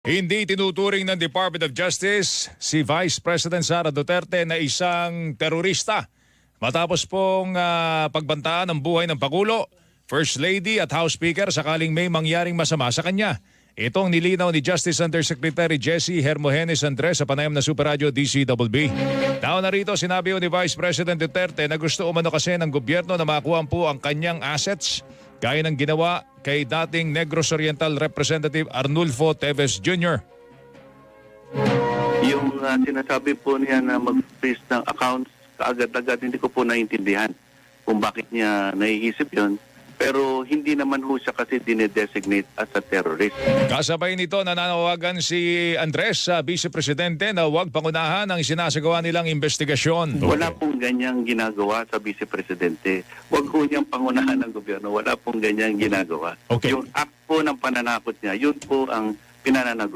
Hindi tinuturing ng Department of Justice si Vice President Sara Duterte na isang terorista. Matapos pong ah, pagbantaan ng buhay ng Pangulo, First Lady at House Speaker sakaling may mangyaring masama sa kanya. Itong nilinaw ni Justice Undersecretary Jesse Hermogenes Andres sa panayam na Super Radio DCWB. Taon na rito sinabi ni Vice President Duterte na gusto umano kasi ng gobyerno na makuha po ang kanyang assets gaya ng ginawa kay dating Negros Oriental Representative Arnulfo Teves Jr. Yung uh, sinasabi po niya na mag-freeze ng accounts kaagad-agad, hindi ko po naiintindihan kung bakit niya naiisip yon. Pero hindi naman ho siya kasi dinedesignate as a terrorist. Kasabay nito nananawagan si Andres sa Vice Presidente na huwag pangunahan ang sinasagawa nilang investigasyon. Wala pong ganyang ginagawa sa Vice Presidente. Huwag po niyang pangunahan ng gobyerno. Wala pong ganyang ginagawa. Okay. Yung act po ng pananakot niya, yun po ang pinananagot